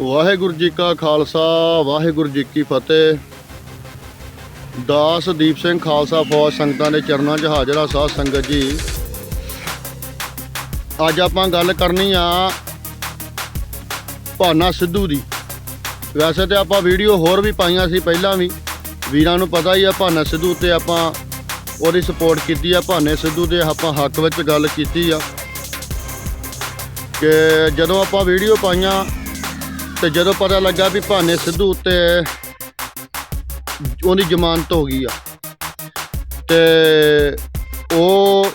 ਵਾਹਿਗੁਰੂ ਜੀ ਕਾ ਖਾਲਸਾ, ਵਾਹਿਗੁਰੂ ਜੀ ਕੀ ਫਤਿਹ। ਦਾਸ ਦੀਪ ਸਿੰਘ ਖਾਲਸਾ ਫੌਜ ਸੰਗਤਾਂ ਦੇ ਚਰਨਾਂ 'ਚ ਹਾਜ਼ਰਾ ਆ ਸਾਧ ਸੰਗਤ ਜੀ। ਅੱਜ ਆਪਾਂ ਗੱਲ ਕਰਨੀ ਆ ਭਾਨਾ ਸਿੱਧੂ ਦੀ। ਵੈਸੇ ਤੇ ਆਪਾਂ ਵੀਡੀਓ ਹੋਰ ਵੀ ਪਾਈਆਂ ਸੀ ਪਹਿਲਾਂ ਵੀ। ਵੀਰਾਂ ਨੂੰ ਪਤਾ ਹੀ ਆ ਭਾਨਾ ਸਿੱਧੂ ਤੇ ਆਪਾਂ ਉਹਦੀ ਸਪੋਰਟ ਕੀਤੀ ਆ, ਭਾਨੇ ਸਿੱਧੂ ਦੇ ਆਪਾਂ ਹੱਕ ਵਿੱਚ ਗੱਲ ਕੀਤੀ ਆ। ਕਿ ਜਦੋਂ ਆਪਾਂ ਵੀਡੀਓ ਪਾਈਆਂ ਤੇ ਜਦੋਂ ਪਤਾ ਲੱਗਾ ਵੀ ਭਾਨੇ ਸਿੱਧੂ ਉੱਤੇ ਉਹਦੀ ਜ਼ਮਾਨਤ ਹੋ ਗਈ ਆ, ਤੇ ਉਹ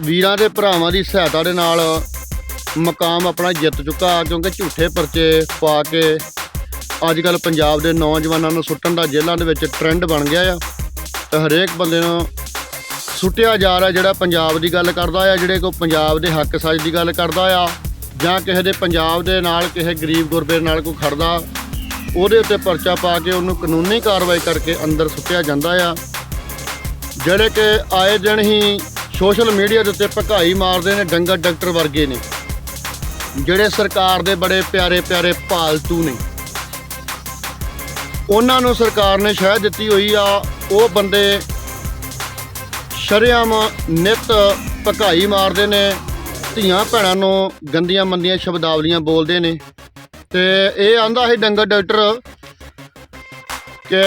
ਵੀਰਾਂ ਦੇ ਭਰਾਵਾਂ ਦੀ ਸਹਾਇਤਾ ਦੇ ਨਾਲ ਮਕਾਮ ਆਪਣਾ ਜਿੱਤ ਚੁੱਕਾ, ਕਿਉਂਕਿ ਝੂਠੇ ਪਰਚੇ ਪਾ ਕੇ ਅੱਜ ਕੱਲ ਪੰਜਾਬ ਦੇ ਨੌਜਵਾਨਾਂ ਨੂੰ ਸੁੱਟਣ ਦਾ ਜੇਲ੍ਹਾਂ ਦੇ ਵਿੱਚ ਟ੍ਰੈਂਡ ਬਣ ਗਿਆ ਆ, ਤੇ ਹਰੇਕ ਬੰਦੇ ਨੂੰ ਸੁੱਟਿਆ ਜਾ ਰਿਹਾ ਜਿਹੜਾ ਪੰਜਾਬ ਦੀ ਗੱਲ ਕਰਦਾ ਆ, ਜਿਹੜੇ ਕੋ ਪੰਜਾਬ ਦੇ ਹੱਕ ਸੱਚ ਦੀ ਗੱਲ ਕਰਦਾ ਆ। ਜਾਂ ਕਿਸੇ ਦੇ ਪੰਜਾਬ ਦੇ ਨਾਲ ਕਿਸੇ ਗਰੀਬ ਗੁਰਬੇ ਨਾਲ ਕੋਈ ਖੜਦਾ, ਉਹਦੇ ਉੱਤੇ ਪਰਚਾ ਪਾ ਕੇ ਉਹਨੂੰ ਕਾਨੂੰਨੀ ਕਾਰਵਾਈ ਕਰਕੇ ਅੰਦਰ ਸੁੱਟਿਆ ਜਾਂਦਾ ਆ। ਜਿਹੜੇ ਕਿ ਆਏ ਦਿਨ ਹੀ ਸੋਸ਼ਲ ਮੀਡੀਆ ਦੇ ਉੱਤੇ ਭਕਾਈ ਮਾਰਦੇ ਨੇ, ਡੰਗਰ ਡਾਕਟਰ ਵਰਗੇ ਨੇ। ਜਿਹੜੇ ਸਰਕਾਰ ਦੇ ਬੜੇ ਪਿਆਰੇ ਪਿਆਰੇ ਪਾਲਤੂ ਨੇ। ਉਹਨਾਂ ਨੂੰ ਸਰਕਾਰ ਨੇ ਸ਼ਹਿ ਦਿੱਤੀ ਹੋਈ ਆ, ਉਹ ਬੰਦੇ ਸ਼ਰੇਆਮ ਨਿਤ ਭਕਾਈ ਮਾਰਦੇ ਨੇ। ਧੀਆਂ ਭੈਣਾਂ ਨੂੰ ਗੰਦੀਆਂ ਮੰਦੀਆਂ ਸ਼ਬਦਾਵਲੀਆਂ ਬੋਲਦੇ ਨੇ। ਤੇ ਇਹ ਆਂਦਾ ਹੈ ਡੰਗਰ ਡਾਕਟਰ ਕਿ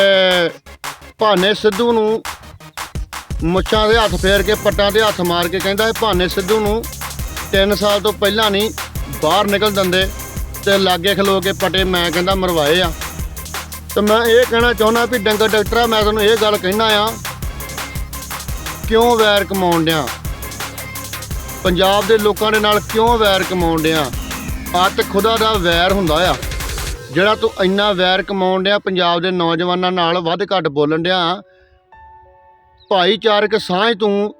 ਭਾਨੇ ਸਿੱਧੂ ਨੂੰ ਮੁੱਛਾਂ ਦੇ ਹੱਥ ਫੇਰ ਕੇ, ਪੱਟਾਂ ਦੇ ਹੱਥ ਮਾਰ ਕੇ ਕਹਿੰਦਾ ਹੈ ਭਾਨੇ ਸਿੱਧੂ ਨੂੰ 3 ਸਾਲ ਤੋਂ ਪਹਿਲਾਂ ਨਹੀਂ, ਬਾਹਰ ਨਿਕਲ ਦਿੰਦੇ ਤੇ ਲਾਗੇ ਖਲੋ ਕੇ ਪਟੇ ਮੈਂ ਕਹਿੰਦਾ ਮਰਵਾਏ ਆ। ਤੇ ਮੈਂ ਇਹ ਕਹਿਣਾ ਚਾਹੁੰਦਾ ਵੀ ਡੰਗਰ ਡਾਕਟਰਾ ਮੈਂ ਤੁਹਾਨੂੰ ਇਹ ਗੱਲ ਕਹਿਣਾ ਆ, ਕਿਉਂ ਵੈਰ ਕਮਾਉਣ ਡਿਆ? ਪੰਜਾਬ ਦੇ ਲੋਕਾਂ ਦੇ ਨਾਲ ਕਿਉਂ ਵੈਰ ਕਮਾਉਣ ਡਿਆ? ਅੱਤ ਖੁਦਾ ਦਾ ਵੈਰ ਹੁੰਦਾ ਆ। ਜਿਹੜਾ ਤੂੰ ਇੰਨਾ ਵੈਰ ਕਮਾਉਣ ਡਿਆ, ਪੰਜਾਬ ਦੇ ਨੌਜਵਾਨਾਂ ਨਾਲ ਵੱਧ ਘੱਟ ਬੋਲਣ ਡਿਆ, ਭਾਈਚਾਰਕ ਸਾਂਝ ਤੂੰ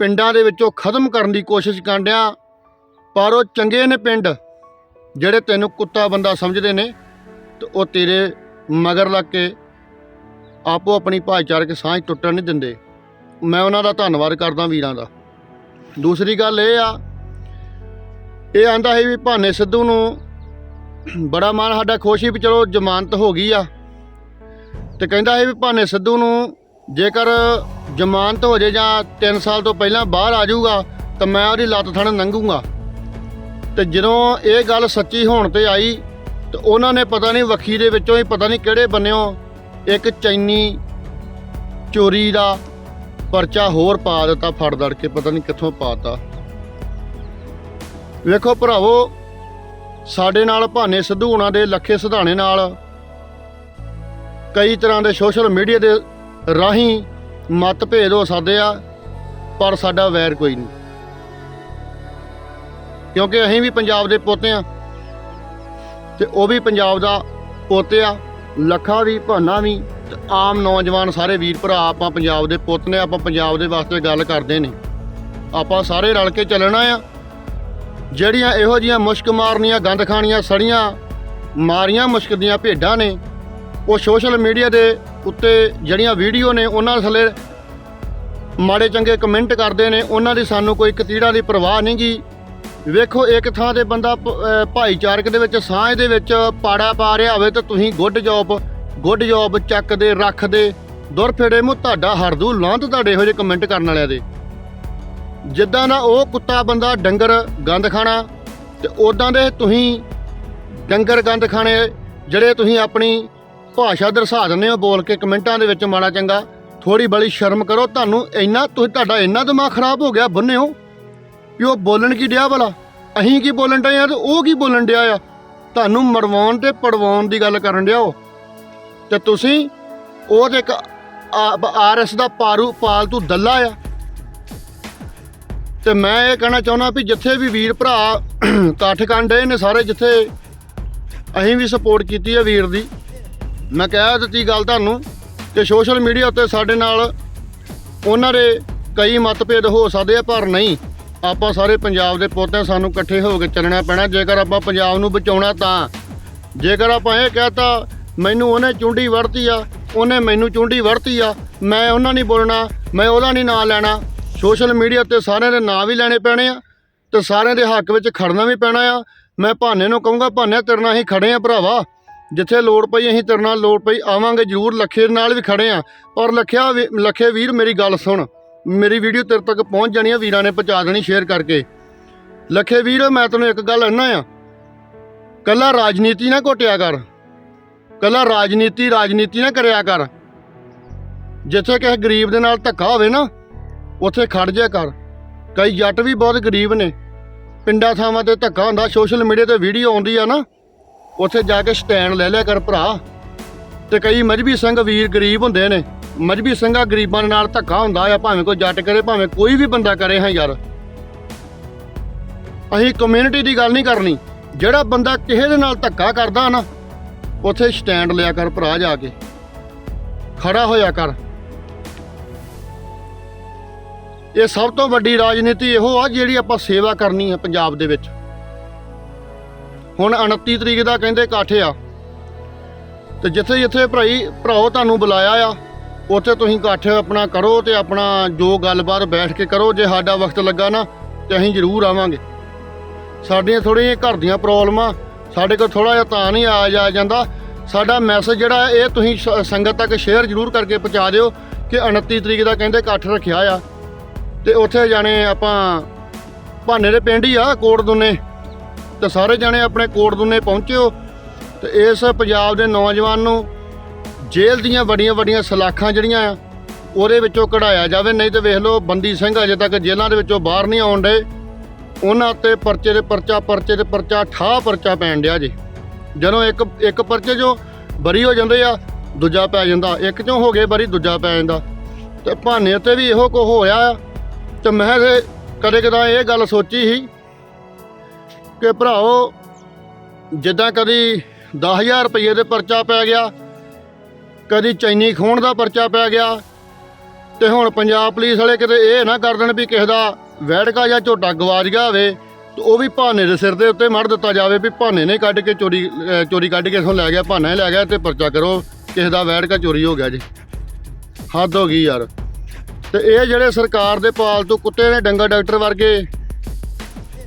ਪਿੰਡਾਂ ਦੇ ਵਿੱਚੋਂ ਖਤਮ ਕਰਨ ਦੀ ਕੋਸ਼ਿਸ਼ ਕਰਨ ਡਿਆ, ਪਰ ਉਹ ਚੰਗੇ ਨੇ ਪਿੰਡ, ਜਿਹੜੇ ਤੈਨੂੰ ਕੁੱਤਾ ਬੰਦਾ ਸਮਝਦੇ ਨੇ, ਤੇ ਉਹ ਤੇਰੇ ਮਗਰ ਲੱਗ ਕੇ ਆਪੋ ਆਪਣੀ ਭਾਈਚਾਰਕ ਸਾਂਝ ਟੁੱਟਣ ਨਹੀਂ ਦਿੰਦੇ। ਮੈਂ ਉਹਨਾਂ ਦਾ ਧੰਨਵਾਦ ਕਰਦਾ ਵੀਰਾਂ ਦਾ। ਦੂਸਰੀ ਗੱਲ ਇਹ ਆ, ਇਹ ਆਂਦਾ ਸੀ ਵੀ ਭਾਨੇ ਸਿੱਧੂ ਨੂੰ ਬੜਾ ਮਨ ਸਾਡਾ ਖੁਸ਼ ਸੀ ਵੀ ਚਲੋ ਜ਼ਮਾਨਤ ਹੋ ਗਈ ਆ। ਤੇ ਕਹਿੰਦਾ ਸੀ ਵੀ ਭਾਨੇ ਸਿੱਧੂ ਨੂੰ ਜੇਕਰ ਜ਼ਮਾਨਤ ਹੋ ਜੇ ਜਾਂ 3 ਸਾਲ ਤੋਂ ਪਹਿਲਾਂ ਬਾਹਰ ਆ ਜਾਊਗਾ, ਤਾਂ ਮੈਂ ਉਹਦੀ ਲੱਤ ਥਣ ਲੰਘੂਗਾ ਤੇ ਜਦੋਂ ਇਹ ਗੱਲ ਸੱਚੀ ਹੋਣ ਤੇ ਆਈ, ਤੇ ਉਹਨਾਂ ਨੇ ਪਤਾ ਨਹੀਂ ਵੱਖੀ ਦੇ ਵਿੱਚੋਂ ਹੀ ਪਤਾ ਨਹੀਂ ਕਿਹੜੇ ਬੰਨਿਓ ਇੱਕ ਚੈਨੀ ਚੋਰੀ ਦਾ ਪਰਚਾ ਹੋਰ ਪਾ ਦਿੱਤਾ, ਫੜ ਦੜ ਕੇ, ਪਤਾ ਨਹੀਂ ਕਿੱਥੋਂ ਪਾਤਾ। ਵੇਖੋ ਭਰਾਵੋ, ਸਾਡੇ ਨਾਲ ਭਾਨੇ ਸਿੱਧੂ ਹੁਣਾਂ ਦੇ ਲੱਖੇ ਸਿਧਾਣੇ ਨਾਲ ਕਈ ਤਰ੍ਹਾਂ ਦੇ ਸੋਸ਼ਲ ਮੀਡੀਆ ਦੇ ਰਾਹੀਂ ਮਤਭੇਦ ਹੋ ਸਕਦੇ ਆ, ਪਰ ਸਾਡਾ ਵੈਰ ਕੋਈ ਨਹੀਂ। ਕਿਉਂਕਿ ਅਸੀਂ ਵੀ ਪੰਜਾਬ ਦੇ ਪੋਤੇ ਆ, ਤੇ ਉਹ ਵੀ ਪੰਜਾਬ ਦਾ ਪੋਤੇ ਆ, ਲੱਖਾਂ ਵੀ, ਭਾਨਾ ਵੀ ਆਮ ਨੌਜਵਾਨ ਸਾਰੇ ਵੀਰ ਭਰਾ, ਆਪਾਂ ਪੰਜਾਬ ਦੇ ਪੁੱਤ ਨੇ, ਆਪਾਂ ਪੰਜਾਬ ਦੇ ਵਾਸਤੇ ਗੱਲ ਕਰਦੇ ਨੇ। ਆਪਾਂ ਸਾਰੇ ਰਲ ਕੇ ਚੱਲਣਾ ਆ। ਜਿਹੜੀਆਂ ਇਹੋ ਜੀਆਂ ਮੁਸ਼ਕ ਮਾਰਨੀਆਂ, ਗੰਦ ਖਾਣੀਆਂ, ਸੜੀਆਂ ਮਾਰੀਆਂ, ਮੁਸ਼ਕ ਦੀਆਂ ਭੇਡਾਂ ਨੇ, ਉਹ ਸੋਸ਼ਲ ਮੀਡੀਆ ਦੇ ਉੱਤੇ ਜਿਹੜੀਆਂ ਵੀਡੀਓ ਨੇ, ਉਹਨਾਂ ਥੱਲੇ ਮਾੜੇ ਚੰਗੇ ਕਮੈਂਟ ਕਰਦੇ ਨੇ, ਉਹਨਾਂ ਦੀ ਸਾਨੂੰ ਕੋਈ ਕਤੀੜਾ ਦੀ ਪਰਵਾਹ ਨਹੀਂ ਨਹੀਂਗੀ ਵੇਖੋ, ਇੱਕ ਥਾਂ ਤੇ ਬੰਦਾ ਭਾਈਚਾਰਕ ਦੇ ਵਿੱਚ, ਸਾਂਝ ਦੇ ਵਿੱਚ ਪਾੜਾ ਪਾ ਰਿਹਾ ਹੋਵੇ ਤਾਂ ਤੁਸੀਂ ਗੁੱਡ ਜੌਬ ਗੁੱਡ ਜੌਬ ਚੱਕਦੇ, ਰੱਖਦੇ। ਦੁਰ ਫੇੜੇ ਮੂੰਹ ਤੁਹਾਡਾ ਹਰਦੂ, ਲਾਂਤ ਤੁਹਾਡੇ ਇਹੋ ਜਿਹੇ ਕਮੈਂਟ ਕਰਨ ਵਾਲਿਆਂ ਦੇ। ਜਿੱਦਾਂ ਦਾ ਉਹ ਕੁੱਤਾ ਬੰਦਾ ਡੰਗਰ ਗੰਦ ਖਾਣਾ, ਤੇ ਉਦਾਂ ਦੇ ਤੁਸੀਂ ਡੰਗਰ ਗੰਦ ਖਾਣੇ, ਜਿਹੜੇ ਤੁਸੀਂ ਆਪਣੀ ਭਾਸ਼ਾ ਦਰਸਾ ਦਿੰਦੇ ਹੋ ਬੋਲ ਕੇ ਕਮੈਂਟਾਂ ਦੇ ਵਿੱਚ ਮਾੜਾ ਚੰਗਾ ਥੋੜੀ ਬੜੀ ਸ਼ਰਮ ਕਰੋ, ਤੁਹਾਨੂੰ ਇੰਨਾ ਤੁਸੀਂ ਤੁਹਾਡਾ ਇੰਨਾ ਦਿਮਾਗ ਖਰਾਬ ਹੋ ਗਿਆ ਬੰਨਿਓ ਵੀ ਉਹ ਬੋਲਣ ਕੀ ਡਿਆ ਭਲਾ? ਅਸੀਂ ਕੀ ਬੋਲਣ ਡਏ ਆ ਤੇ ਉਹ ਕੀ ਬੋਲਣ ਡਿਆ ਆ? ਤੁਹਾਨੂੰ ਮਰਵਾਉਣ ਤੇ ਪੜਵਾਉਣ ਦੀ ਗੱਲ ਕਰਨ ਡਿਆ ਉਹ। ਤੇ ਤੁਸੀਂ ਉਹ ਤੇ ਇੱਕ ਆਰਐਸ ਦਾ ਪਾਰੂ ਪਾਲਤੂ ਦੱਲਾ ਆ। ਤੇ ਮੈਂ ਇਹ ਕਹਿਣਾ ਚਾਹੁੰਦਾ ਵੀ ਜਿੱਥੇ ਵੀ ਵੀਰ ਭਰਾ ਇਕੱਠ ਕੰਡੇ ਨੇ ਸਾਰੇ ਜਿੱਥੇ ਅਸੀਂ ਵੀ ਸਪੋਰਟ ਕੀਤੀ ਹੈ ਵੀਰ ਦੀ। ਮੈਂ ਕਹਿ ਦਿੱਤੀ ਗੱਲ ਤੁਹਾਨੂੰ ਕਿ ਸੋਸ਼ਲ ਮੀਡੀਆ ਉੱਤੇ ਸਾਡੇ ਨਾਲ ਉਹਨਾਂ ਦੇ ਕਈ ਮਤਭੇਦ ਹੋ ਸਕਦੇ ਆ, ਪਰ ਨਹੀਂ, ਆਪਾਂ ਸਾਰੇ ਪੰਜਾਬ ਦੇ ਪੋਤੇ ਸਾਨੂੰ ਇਕੱਠੇ ਹੋ ਕੇ ਚੱਲਣਾ ਪੈਣਾ। ਜੇਕਰ ਆਪਾਂ ਪੰਜਾਬ ਨੂੰ ਬਚਾਉਣਾ ਤਾਂ, ਜੇਕਰ ਆਪਾਂ ਇਹ ਕਹਤਾ ਮੈਨੂੰ ਉਹਨੇ ਚੁੰਡੀ ਵੜਤੀ ਆ, ਉਹਨੇ ਮੈਨੂੰ ਚੁੰਡੀ ਵੜਤੀ ਆ, ਮੈਂ ਉਹਨਾਂ ਨਹੀਂ ਬੋਲਣਾ, ਮੈਂ ਉਹਦਾ ਨਹੀਂ ਨਾਂ ਲੈਣਾ। ਸੋਸ਼ਲ ਮੀਡੀਆ ਤੇ ਸਾਰਿਆਂ ਦੇ ਨਾਂ ਵੀ ਲੈਣੇ ਪੈਣੇ ਆ ਤੇ ਸਾਰਿਆਂ ਦੇ ਹੱਕ ਵਿੱਚ ਖੜਨਾ ਵੀ ਪੈਣਾ ਆ। ਮੈਂ ਭਾਨੇ ਨੂੰ ਕਹੂੰਗਾ, ਭਾਨੇ ਤੇਰੇ ਨਾਲ ਅਸੀਂ ਖੜੇ ਆ ਭਰਾਵਾ। ਜਿੱਥੇ ਲੋੜ ਪਈ ਅਸੀਂ ਤੇਰੇ ਨਾਲ ਲੋੜ ਪਈ, ਆਵਾਂਗੇ ਜ਼ਰੂਰ, ਲੱਖੇ ਨਾਲ ਵੀ ਖੜੇ ਆ। ਪਰ ਲੱਖਿਆ ਵੀ- ਲੱਖੇ ਵੀਰ, ਮੇਰੀ ਗੱਲ ਸੁਣ। ਮੇਰੀ ਵੀਡੀਓ ਤੇਰੇ ਤੱਕ ਪਹੁੰਚ ਜਾਣੀ ਆ, ਵੀਰਾਂ ਨੇ ਪਹੁੰਚਾ ਦੇਣੀ ਸ਼ੇਅਰ ਕਰਕੇ। ਲੱਖੇ ਵੀਰ, ਮੈਂ ਤੈਨੂੰ ਇੱਕ ਗੱਲ ਕਹਿਣਾ ਆ। ਕੱਲਾ ਰਾਜਨੀਤੀ ਨਾ ਘੋਟਿਆ ਕਰ। ਕੱਲਾ ਰਾਜਨੀਤੀ ਰਾਜਨੀਤੀ ਨਾ ਕਰਿਆ ਕਰ। ਜਿੱਥੇ ਕਿਸੇ ਗਰੀਬ ਦੇ ਨਾਲ ਧੱਕਾ ਹੋਵੇ ਨਾ, ਉੱਥੇ ਖੜ ਜਾ ਕਰ। ਕਈ ਜੱਟ ਵੀ ਬਹੁਤ ਗਰੀਬ ਨੇ। ਪਿੰਡਾਂ ਥਾਵਾਂ ਤੇ ਧੱਕਾ ਹੁੰਦਾ ਸੋਸ਼ਲ ਮੀਡੀਆ ਤੇ ਵੀਡੀਓ ਆਉਂਦੀ ਆ ਨਾ, ਉੱਥੇ ਜਾ ਕੇ ਸਟੈਂਡ ਲੈ ਲਿਆ ਕਰ ਭਰਾ। ਤੇ ਕਈ ਮਜਬੀ ਸਿੰਘ ਵੀਰ ਗਰੀਬ ਹੁੰਦੇ ਨੇ। ਮਜਬੀ ਸਿੰਘਾਂ ਗਰੀਬਾਂ ਦੇ ਨਾਲ ਧੱਕਾ ਹੁੰਦਾ ਆ, ਭਾਵੇਂ ਕੋਈ ਜੱਟ ਕਰੇ, ਭਾਵੇਂ ਕੋਈ ਵੀ ਬੰਦਾ ਕਰੇ ਹਾਂ ਯਾਰ। ਅਸੀਂ ਕਮਿਊਨਿਟੀ ਦੀ ਗੱਲ ਨਹੀਂ ਕਰਨੀ। ਜਿਹੜਾ ਬੰਦਾ ਕਿਸੇ ਦੇ ਨਾਲ ਧੱਕਾ ਕਰਦਾ ਨਾ ਉੱਥੇ ਸਟੈਂਡ ਲਿਆ ਕਰ ਭਰਾ ਜਾ ਕੇ। ਖੜਾ ਹੋਇਆ ਕਰ। ਇਹ ਸਭ ਤੋਂ ਵੱਡੀ ਰਾਜਨੀਤੀ ਇਹੋ ਆ ਜਿਹੜੀ ਆਪਾਂ ਸੇਵਾ ਕਰਨੀ ਹੈ ਪੰਜਾਬ ਦੇ ਵਿੱਚ। ਹੁਣ 29 ਤਰੀਕ ਦਾ ਕਹਿੰਦੇ ਇਕੱਠ ਆ। ਤੇ ਜਿੱਥੇ ਜਿੱਥੇ ਭਾਈ ਭਰਾਓ ਤੁਹਾਨੂੰ ਬੁਲਾਇਆ ਆ, ਉੱਥੇ ਤੁਸੀਂ ਇਕੱਠ ਆਪਣਾ ਕਰੋ ਤੇ ਆਪਣਾ ਜੋ ਗੱਲਬਾਤ ਬੈਠ ਕੇ ਕਰੋ, ਜੇ ਸਾਡਾ ਵਕਤ ਲੱਗਾ ਨਾ ਤੇ ਅਸੀਂ ਜ਼ਰੂਰ ਆਵਾਂਗੇ। ਸਾਡੀਆਂ ਥੋੜ੍ਹੀਆਂ ਘਰ ਦੀਆਂ ਪ੍ਰੋਬਲਮਾਂ ਸਾਡੇ ਕੋਲ ਥੋੜਾ ਜਿਹਾ ਤਾਂ ਨਹੀਂ ਆ ਜਾ ਜਾਂਦਾ। ਸਾਡਾ ਮੈਸੇਜ ਜਿਹੜਾ ਇਹ ਤੁਸੀਂ ਸ- ਸੰਗਤ ਤੱਕ ਸ਼ੇਅਰ ਜ਼ਰੂਰ ਕਰਕੇ ਪਹੁੰਚਾ ਦਿਓ ਕਿ 29 ਤਰੀਕ ਦਾ ਕਹਿੰਦੇ ਇਕੱਠ ਰੱਖਿਆ ਆ। ਤੇ ਉੱਥੇ ਜਾਣੇ ਆਪਾਂ ਭਾਨੇ ਦੇ ਪਿੰਡ ਹੀ ਆ ਕੋਟ ਦੁੰਨੇ ਤੇ ਸਾਰੇ ਜਾਣੇ ਆਪਣੇ ਕੋਟ ਦੁੰਨੇ ਪਹੁੰਚਿਓ। ਤੇ ਇਸ ਪੰਜਾਬ ਦੇ ਨੌਜਵਾਨ ਨੂੰ ਜੇਲ੍ਹ ਦੀਆਂ ਵੱਡੀਆਂ ਵੱਡੀਆਂ ਸਲਾਖਾਂ ਜਿਹੜੀਆਂ ਆ, ਉਹਦੇ ਵਿੱਚੋਂ ਕਢਾਇਆ ਜਾਵੇ। ਨਹੀਂ ਤੇ ਵੇਖ ਲਓ, ਬੰਦੀ ਸਿੰਘ ਅਜੇ ਤੱਕ ਜੇਲ੍ਹਾਂ ਦੇ ਵਿੱਚੋਂ ਬਾਹਰ ਨਹੀਂ ਆਉਣ ਡੇ ਉਹਨਾਂ ਤੇ ਪਰਚੇ ਦੇ ਪਰਚਾ, ਪਰਚੇ ਦੇ ਪਰਚਾ ਠਾ ਪਰਚਾ ਪੈਣ ਡਿਆ ਜੀ। ਜਦੋਂ ਇੱਕ ਇੱਕ ਪਰਚੇ 'ਚੋਂ ਬਰੀ ਹੋ ਜਾਂਦੇ ਆ, ਦੂਜਾ ਪੈ ਜਾਂਦਾ। ਇੱਕ 'ਚੋਂ ਹੋ ਗਏ ਬਰੀ, ਦੂਜਾ ਪੈ ਜਾਂਦਾ। ਤੇ ਭਾਨੇ ਤੇ ਵੀ ਇਹੋ ਕੁ ਹੋਇਆ ਆ। ਤੇ ਮੈਂ ਕਦੇ ਕਦਾ ਇਹ ਗੱਲ ਸੋਚੀ ਸੀ ਕਿ ਭਰਾਓ ਜਿੱਦਾਂ ਕਦੀ 10000 ਰੁਪਏ ਦੇ ਪਰਚਾ ਪੈ ਗਿਆ, ਕਦੀ ਚੈਨੀ ਖੋਣ ਦਾ ਪਰਚਾ ਪੈ ਗਿਆ, ਤੇ ਹੁਣ ਪੰਜਾਬ ਪੁਲਿਸ ਵਾਲੇ ਕਿਤੇ ਇਹ ਨਾ ਕਰ ਦੇਣ ਵੀ ਕਿਸੇ ਦਾ ਵੈੜਕਾ ਜਾਂ ਝੋਟਾ ਗਵਾਚ ਗਿਆ ਹੋਵੇ, ਤੇ ਉਹ ਵੀ ਭਾਨੇ ਦੇ ਸਿਰ ਦੇ ਉੱਤੇ ਮੜ ਦਿੱਤਾ ਜਾਵੇ ਵੀ ਭਾਨੇ ਨੇ ਕੱਢ ਕੇ ਚੋਰੀ, ਅਹ, ਚੋਰੀ ਕੱਢ ਕੇ ਇਥੋਂ ਲੈ ਗਿਆ, ਭਾਨਾ ਹੀ ਲੈ ਗਿਆ ਤੇ ਪਰਚਾ ਕਰੋ ਕਿਸੇ ਦਾ ਵੈੜਕਾ ਚੋਰੀ ਹੋ ਗਿਆ ਜੀ। ਹੱਦ ਹੋ ਗਈ ਯਾਰ। ਤੇ ਇਹ ਜਿਹੜੇ ਸਰਕਾਰ ਦੇ ਪਾਲਤੂ ਕੁੱਤੇ ਨੇ ਡੰਗਾ ਡਾਕਟਰ ਵਰਗੇ,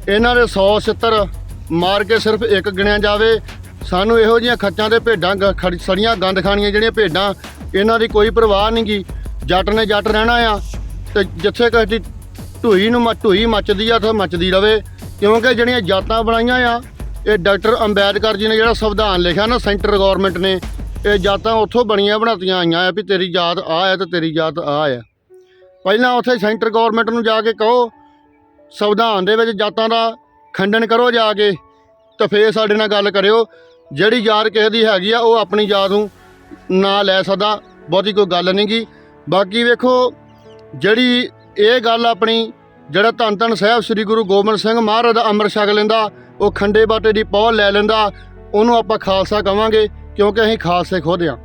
ਇਹਨਾਂ ਦੇ 100 70 ਮਾਰ ਕੇ ਸਿਰਫ ਇੱਕ ਗਿਣਿਆ ਜਾਵੇ, ਸਾਨੂੰ ਇਹੋ ਜਿਹੀਆਂ ਖੱਚਾਂ ਤੇ ਭੇਡਾਂ, ਗ- ਖੜ- ਸੜੀਆਂ ਗੰਦ ਖਾਣੀਆਂ ਜਿਹੜੀਆਂ ਭੇਡਾਂ, ਇਹਨਾਂ ਦੀ ਕੋਈ ਪਰਵਾਹ ਨਹੀਂ ਗੀ ਜੱਟ ਨੇ ਜੱਟ ਰਹਿਣਾ ਆ, ਤੇ ਜਿੱਥੇ ਕਿਸੇ ਦੀ ਢੂਈ ਨੂੰ ਮ- ਢੂਈ ਮੱਚਦੀ ਆ ਤਾਂ ਮੱਚਦੀ ਰਵੇ। ਕਿਉਂਕਿ ਜਿਹੜੀਆਂ ਜਾਤਾਂ ਬਣਾਈਆਂ ਆ, ਇਹ ਡਾਕਟਰ ਅੰਬੇਦਕਰ ਜੀ ਨੇ ਜਿਹੜਾ ਸੰਵਿਧਾਨ ਲਿਖਿਆ ਨਾ, ਸੈਂਟਰ ਗਵਰਨਮੈਂਟ ਨੇ, ਇਹ ਜਾਤਾਂ ਉੱਥੋਂ ਬਣੀਆਂ ਬਣਾਤੀਆਂ ਆਈਆਂ ਆ ਵੀ ਤੇਰੀ ਜਾਤ ਆ ਹੈ ਤੇ ਤੇਰੀ ਜਾਤ ਆ ਹੈ। ਪਹਿਲਾਂ ਉੱਥੇ ਸੈਂਟਰ ਗਵਰਨਮੈਂਟ ਨੂੰ ਜਾ ਕੇ ਕਹੋ, ਸੰਵਿਧਾਨ ਦੇ ਵਿੱਚ ਜਾਤਾਂ ਦਾ ਖੰਡਨ ਕਰੋ ਜਾ ਕੇ, ਤਾਂ ਫੇਰ ਸਾਡੇ ਨਾਲ ਗੱਲ ਕਰਿਓ। ਜਿਹੜੀ ਯਾਦ ਕਿਸੇ ਦੀ ਹੈਗੀ ਆ, ਉਹ ਆਪਣੀ ਜਾਤ ਨੂੰ ਨਾ ਲੈ ਸਕਦਾ, ਬਹੁਤੀ ਕੋਈ ਗੱਲ ਨਹੀਂ ਗੀ ਬਾਕੀ ਵੇਖੋ, ਜਿਹੜੀ ਇਹ ਗੱਲ ਆਪਣੀ ਜਿਹੜਾ ਧੰਨ ਧੰਨ ਸਾਹਿਬ ਸ੍ਰੀ ਗੁਰੂ ਗੋਬਿੰਦ ਸਿੰਘ ਮਹਾਰਾਜ ਦਾ ਅੰਮ੍ਰਿਤ ਛਕ ਲੈਂਦਾ, ਉਹ ਖੰਡੇ ਬਾਟੇ ਦੀ ਪੌਲ ਲੈ ਲੈਂਦਾ, ਉਹਨੂੰ ਆਪਾਂ ਖਾਲਸਾ ਕਵਾਂਗੇ ਕਿਉਂਕਿ ਅਸੀਂ ਖਾਲਸੇ ਖੁਦ ਆ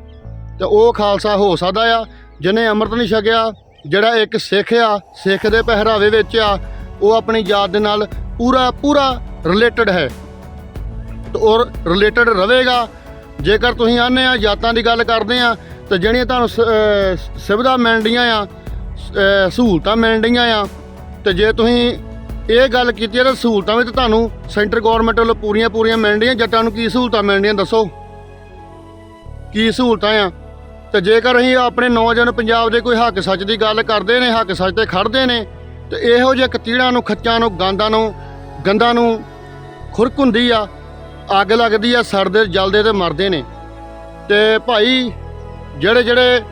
ਤੇ ਉਹ ਖਾਲਸਾ ਹੋ ਸਕਦਾ ਆ, ਜਿਹਨੇ ਅੰਮ੍ਰਿਤ ਨਹੀਂ ਛਕਿਆ, ਜਿਹੜਾ ਇੱਕ ਸਿੱਖ ਆ, ਸਿੱਖ ਦੇ ਪਹਿਰਾਵੇ ਵਿੱਚ ਆ, ਉਹ ਆਪਣੀ ਜਾਤ ਦੇ ਨਾਲ ਪੂਰਾ ਪੂਰਾ ਰਿਲੇਟਡ ਹੈ। ਤੇ ਔਰ ਰਿਲੇਟਡ ਰਹੇਗਾ। ਜੇਕਰ ਤੁਸੀਂ ਆਨੇ ਆ ਜਾਤਾਂ ਦੀ ਗੱਲ ਕਰਦੇ ਆ, ਤੇ ਜਿਹੜੀਆਂ ਤੁਹਾਨੂੰ ਸ- ਅਹ, ਸੁਵਿਧਾ ਮਿਲਦੀਆਂ ਆ ਅਹ, ਸਹੂਲਤਾਂ ਮਿਲਦੀਆਂ ਆ। ਤੇ ਜੇ ਤੁਸੀਂ ਇਹ ਗੱਲ ਕੀਤੀ ਹੈ ਤਾਂ ਸਹੂਲਤਾਂ ਵੀ ਤਾਂ ਤੁਹਾਨੂੰ ਸੈਂਟਰ ਗਵਰਨਮੈਂਟ ਵੱਲੋਂ ਪੂਰੀਆਂ ਪੂਰੀਆਂ ਮਿਲਣੀਆਂ ਜੱਟਾਂ ਨੂੰ ਕੀ ਸਹੂਲਤਾਂ ਮਿਲਣੀਆਂ ਦੱਸੋ। ਕੀ ਸਹੂਲਤਾਂ ਆ? ਤੇ ਜੇਕਰ ਅਸੀਂ ਆਪਣੇ ਨੌਜਵਾਨ ਪੰਜਾਬ ਦੇ ਕੋਈ ਹੱਕ ਸੱਚ ਦੀ ਗੱਲ ਕਰਦੇ ਨੇ, ਹੱਕ ਸੱਚ ਤੇ ਖੜਦੇ ਨੇ, ਤੇ ਇਹੋ ਜਿਹੇ ਕਤੀੜਾਂ ਨੂੰ, ਖੱਚਾਂ ਨੂੰ, ਗਾਂਦਾਂ ਨੂੰ, ਗੰਦਾਂ ਨੂੰ ਖੁਰਕ ਹੁੰਦੀ ਆ, ਅੱਗ ਲੱਗਦੀ ਆ, ਸੜਦੇ, ਜਲਦੇ ਤੇ ਮਰਦੇ ਨੇ। ਤੇ ਭਾਈ ਜਿਹੜੇ ਜਿਹੜੇ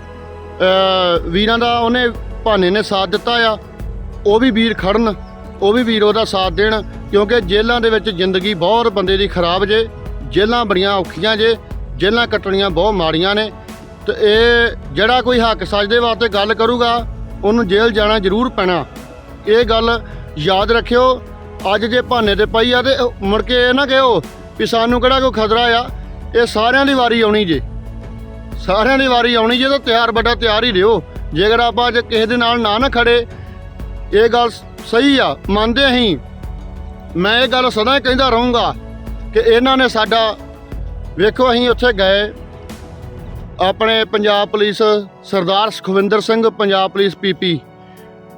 ਵੀਰਾਂ ਦਾ ਉਹਨੇ ਭਾਨੇ ਨੇ ਸਾਥ ਦਿੱਤਾ ਆ, ਉਹ ਵੀ ਵੀਰ ਖੜਨ, ਉਹ ਵੀ ਵੀਰ ਉਹਦਾ ਸਾਥ ਦੇਣ, ਕਿਉਂਕਿ ਜੇਲ੍ਹਾਂ ਦੇ ਵਿੱਚ ਜ਼ਿੰਦਗੀ ਬਹੁਤ ਬੰਦੇ ਦੀ ਖਰਾਬ ਜੇ, ਜੇਲ੍ਹਾਂ ਬੜੀਆਂ ਔਖੀਆਂ ਜੇ, ਜੇਲ੍ਹਾਂ ਕੱਟਣੀਆਂ ਬਹੁਤ ਮਾੜੀਆਂ ਨੇ, ਤੇ ਇਹ ਜਿਹੜਾ ਕੋਈ ਹੱਕ ਸੱਚ ਦੇ ਵਾਸਤੇ ਗੱਲ ਕਰੂਗਾ, ਉਹਨੂੰ ਜੇਲ੍ਹ ਜਾਣਾ ਜ਼ਰੂਰ ਪੈਣਾ। ਇਹ ਗੱਲ ਯਾਦ ਰੱਖਿਓ, ਅੱਜ ਜੇ ਭਾਨੇ ਤੇ ਪਈ ਆ ਤੇ ਮੁੜ ਕੇ ਇਹ ਨਾ ਕਿਹੋ ਵੀ ਸਾਨੂੰ ਕਿਹੜਾ ਕੋਈ ਖਤਰਾ ਆ, ਇਹ ਸਾਰਿਆਂ ਦੀ ਵਾਰੀ ਆਉਣੀ ਜੇ। ਸਾਰਿਆਂ ਦੀ ਵਾਰੀ ਆਉਣੀ ਜੇ ਤਾਂ ਤਿਆਰ ਵੱਡਾ ਤਿਆਰ ਹੀ ਰਿਓ ਜੇਕਰ ਆਪਾਂ ਅੱਜ ਕਿਸੇ ਦੇ ਨਾਲ ਨਾ ਨਾ ਖੜੇ ਇਹ ਗੱਲ ਸਹੀ ਆ ਮੰਨਦੇ ਅਸੀਂ। ਮੈਂ ਇਹ ਗੱਲ ਸਦਾ ਹੀ ਕਹਿੰਦਾ ਰਹੂੰਗਾ ਕਿ ਇਹਨਾਂ ਨੇ ਸਾਡਾ ਵੇਖੋ ਅਸੀਂ ਉੱਥੇ ਗਏ ਆਪਣੇ Punjab police Sardar Sukhwinder Singh Punjab police PP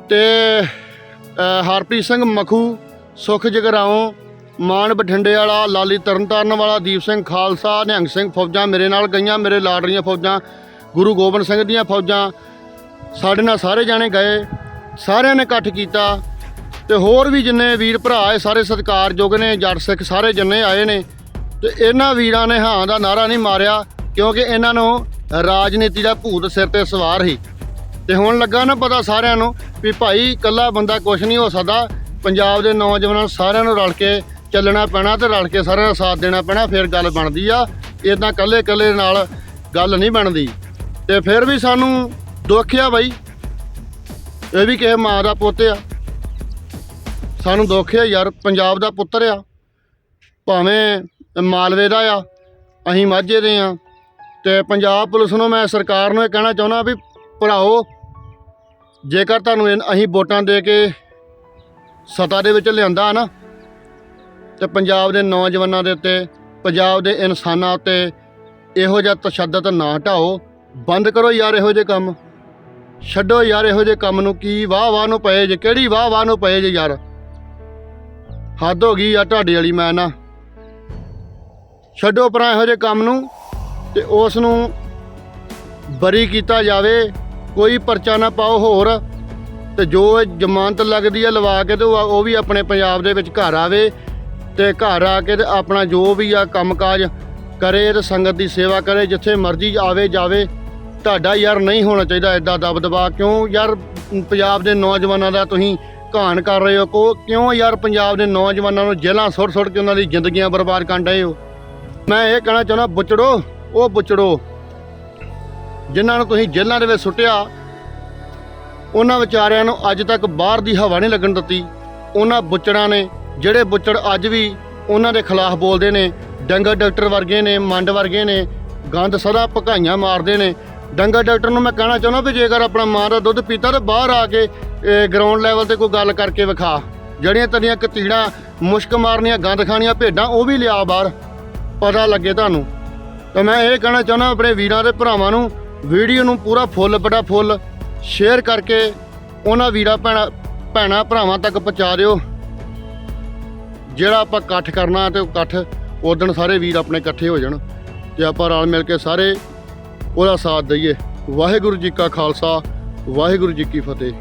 ਤੇ ਅ, ਹਰਪ੍ਰੀਤ ਸਿੰਘ ਮਖੂ ਸੁਖ ਜਗਰਾਉਂ ਮਾਨ ਬਠਿੰਡੇ ਵਾਲਾ ਲਾਲੀ ਤਰਨਤਾਰਨ ਵਾਲਾ ਦੀਪ ਸਿੰਘ ਖਾਲਸਾ ਨਿਹੰਗ ਸਿੰਘ ਫੌਜਾਂ ਮੇਰੇ ਨਾਲ ਗਈਆਂ ਮੇਰੇ ਲਾਡਰੀਆਂ ਫੌਜਾਂ ਗੁਰੂ ਗੋਬਿੰਦ ਸਿੰਘ ਦੀਆਂ ਫੌਜਾਂ ਸਾਡੇ ਨਾਲ ਸਾਰੇ ਜਾਣੇ ਗਏ, ਸਾਰਿਆਂ ਨੇ ਇਕੱਠ ਕੀਤਾ ਤੇ ਹੋਰ ਵੀ ਜਿੰਨੇ ਵੀਰ ਭਰਾ ਹੈ ਸਾਰੇ ਸਤਿਕਾਰਯੋਗ ਨੇ, ਜੱਟ ਸਿੱਖ ਸਾਰੇ ਜਿੰਨੇ ਆਏ ਨੇ ਤੇ ਇਹਨਾਂ ਵੀਰਾਂ ਨੇ ਹਾਂ ਦਾ ਨਾਰਾ ਨਹੀਂ ਮਾਰਿਆ ਕਿਉਂਕਿ ਇਹਨਾਂ ਨੂੰ ਰਾਜਨੀਤੀ ਦਾ ਭੂਤ ਸਿਰ ਤੇ ਸਵਾਰ ਸੀ। ਤੇ ਹੁਣ ਲੱਗਾ ਨਾ ਪਤਾ ਸਾਰਿਆਂ ਨੂੰ ਵੀ ਭਾਈ ਇਕੱਲਾ ਬੰਦਾ ਕੁਝ ਨਹੀਂ ਹੋ ਸਕਦਾ, ਪੰਜਾਬ ਦੇ ਨੌਜਵਾਨਾਂ ਨੂੰ ਸਾਰਿਆਂ ਨੂੰ ਰਲ ਕੇ ਚੱਲਣਾ ਪੈਣਾ ਤੇ ਰਲ ਕੇ ਸਾਰਿਆਂ ਦਾ ਸਾਥ ਦੇਣਾ ਪੈਣਾ, ਫਿਰ ਗੱਲ ਬਣਦੀ ਆ। ਇਦਾਂ ਇਕੱਲੇ ਇਕੱਲੇ ਨਾਲ ਗੱਲ ਨਹੀਂ ਬਣਦੀ। ਤੇ ਫਿਰ ਵੀ ਸਾਨੂੰ ਦੁੱਖ ਆ ਬਾਈ। ਇਹ ਵੀ ਕਿਸੇ ਮਾਂ ਦਾ ਪੁੱਤ ਆ। ਸਾਨੂੰ ਦੁੱਖ ਆ ਯਾਰ, ਪੰਜਾਬ ਦਾ ਪੁੱਤਰ ਆ। ਭਾਵੇਂ ਮਾਲਵੇ ਦਾ ਆ, ਅਸੀਂ ਮਾਝੇ ਦੇ ਆ। ਤੇ ਪੰਜਾਬ ਪੁਲਿਸ ਨੂੰ ਮੈਂ ਸਰਕਾਰ ਨੂੰ ਇਹ ਕਹਿਣਾ ਚਾਹੁੰਦਾ ਵੀ ਭਰਾਓ, ਜੇਕਰ ਤੁਹਾਨੂੰ ਅਸੀਂ ਵੋਟਾਂ ਦੇ ਕੇ ਸੱਤਾ ਦੇ ਵਿੱਚ ਲਿਆਂਦਾ ਨਾ, ਤੇ ਪੰਜਾਬ ਦੇ ਨੌਜਵਾਨਾਂ ਦੇ ਉੱਤੇ, ਪੰਜਾਬ ਦੇ ਇਨਸਾਨਾਂ ਉੱਤੇ ਇਹੋ ਜਿਹਾ ਤਸ਼ੱਦਦ ਨਾ ਹਟਾਓ। ਬੰਦ ਕਰੋ ਯਾਰ ਇਹੋ ਜਿਹੇ ਕੰਮ। ਛੱਡੋ ਯਾਰ, ਇਹੋ ਜਿਹੇ ਕੰਮ ਨੂੰ ਕੀ ਵਾਹ ਵਾਹ ਨੂੰ ਪਏ ਜੇ, ਕਿਹੜੀ ਵਾਹ ਵਾਹ ਨੂੰ ਪਏ ਜੇ ਯਾਰ। ਹੱਦ ਹੋ ਗਈ ਆ ਤੁਹਾਡੇ ਵਾਲੀ ਮੈਂ ਨਾ। ਛੱਡੋ ਪਰਾਂ ਇਹੋ ਜਿਹੇ ਕੰਮ ਨੂੰ ਤੇ ਉਸ ਨੂੰ ਬਰੀ ਕੀਤਾ ਜਾਵੇ, ਕੋਈ ਪਰਚਾ ਨਾ ਪਾਓ ਹੋਰ। ਤੇ ਜੋ ਇਹ ਜ਼ਮਾਨਤ ਲੱਗਦੀ ਆ ਲਵਾ ਕੇ ਤੇ ਉਹ ਉਹ ਵੀ ਆਪਣੇ ਪੰਜਾਬ ਦੇ ਵਿੱਚ ਘਰ ਆਵੇ ਤੇ ਘਰ ਆ ਕੇ ਤੇ ਆਪਣਾ ਜੋ ਵੀ ਆ ਕੰਮਕਾਜ ਕਰੇ ਤੇ ਸੰਗਤ ਦੀ ਸੇਵਾ ਕਰੇ, ਜਿੱਥੇ ਮਰਜ਼ੀ ਆਵੇ, ਜਾਵੇ। ਤੁਹਾਡਾ ਯਾਰ ਨਹੀਂ ਹੋਣਾ ਚਾਹੀਦਾ ਐਡਾ ਦਬਦਬਾ ਕਿਉਂ ਯਾਰ, ਪੰਜਾਬ ਦੇ ਨੌਜਵਾਨਾਂ ਦਾ ਤੁਸੀਂ ਘਾਣ ਕਰ ਰਹੇ ਹੋ। ਕੋ ਕਿਉਂ ਯਾਰ ਪੰਜਾਬ ਦੇ ਨੌਜਵਾਨਾਂ ਨੂੰ ਜੇਲ੍ਹਾਂ ਸੁੱਟ ਸੁੱਟ ਕੇ ਉਹਨਾਂ ਦੀ ਜ਼ਿੰਦਗੀਆਂ ਬਰਬਾਦ ਕਰਨ ਰਹੇ ਹੋ? ਮੈਂ ਇਹ ਕਹਿਣਾ ਚਾਹੁੰਦਾ, ਬੁੱਚੜੋ, ਉਹ ਬੁੱਚੜੋ, ਜਿਨ੍ਹਾਂ ਨੂੰ ਤੁਸੀਂ ਜੇਲਾਂ ਦੇ ਵਿੱਚ ਸੁੱਟਿਆ, ਉਹਨਾਂ ਵਿਚਾਰਿਆਂ ਨੂੰ ਅੱਜ ਤੱਕ ਬਾਹਰ ਦੀ ਹਵਾ ਨਹੀਂ ਲੱਗਣ ਦਿੱਤੀ। ਉਹਨਾਂ ਬੁੱਚੜਾਂ ਨੇ, ਜਿਹੜੇ ਬੁੱਚੜ ਅੱਜ ਵੀ ਉਹਨਾਂ ਦੇ ਖਿਲਾਫ ਬੋਲਦੇ ਨੇ, ਡੰਗਰ ਡਾਕਟਰ ਵਰਗੇ ਨੇ, ਮੰਡ ਵਰਗੇ ਨੇ, ਗੰਦ ਸਦਾ ਭਕਾਈਆਂ ਮਾਰਦੇ ਨੇ ਡੰਗਰ ਡਾਕਟਰ ਨੂੰ ਮੈਂ ਕਹਿਣਾ ਚਾਹੁੰਦਾ ਵੀ ਜੇਕਰ ਆਪਣਾ ਮਾਂ ਦਾ ਦੁੱਧ ਪੀਤਾ ਤਾਂ ਬਾਹਰ ਆ ਕੇ ਗਰਾਊਂਡ ਲੈਵਲ ਤੇ ਕੋਈ ਗੱਲ ਕਰਕੇ ਵਿਖਾ। ਜਿਹੜੀਆਂ ਤੇਰੀਆਂ ਕਤੀੜਾਂ, ਮੁਸ਼ਕ ਮਾਰਨੀਆਂ, ਗੰਦ ਖਾਣੀਆਂ ਭੇਡਾਂ, ਉਹ ਵੀ ਲਿਆ ਬਾਹਰ। ਪਤਾ ਲੱਗੇ ਤੁਹਾਨੂੰ। ਤਾਂ ਮੈਂ ਇਹ ਕਹਿਣਾ ਚਾਹੁੰਦਾ ਆਪਣੇ ਵੀਰਾਂ ਤੇ ਭਰਾਵਾਂ ਨੂੰ, ਵੀਡੀਓ ਨੂੰ ਪੂਰਾ ਫੁੱਲ ਬੜਾ ਫੁੱਲ ਸ਼ੇਅਰ ਕਰਕੇ ਉਹਨਾਂ ਵੀਰਾਂ ਭੈਣਾਂ ਭੈਣਾਂ ਭਰਾਵਾਂ ਤੱਕ ਪਹੁੰਚਾ ਦਿਓ। ਜਿਹੜਾ ਆਪਾਂ ਇਕੱਠ ਕਰਨਾ ਤੇ ਉਹ ਇਕੱਠ ਉਦਣ ਸਾਰੇ ਵੀਰ ਆਪਣੇ ਇਕੱਠੇ ਹੋ ਜਾਣ। ਤੇ ਆਪਾਂ ਰਲ ਮਿਲ ਕੇ ਸਾਰੇ ਉਹਦਾ ਸਾਥ ਦਈਏ। ਵਾਹਿਗੁਰੂ ਜੀ ਕਾ ਖਾਲਸਾ ਵਾਹਿਗੁਰੂ ਜੀ ਕੀ ਫਤਿਹ।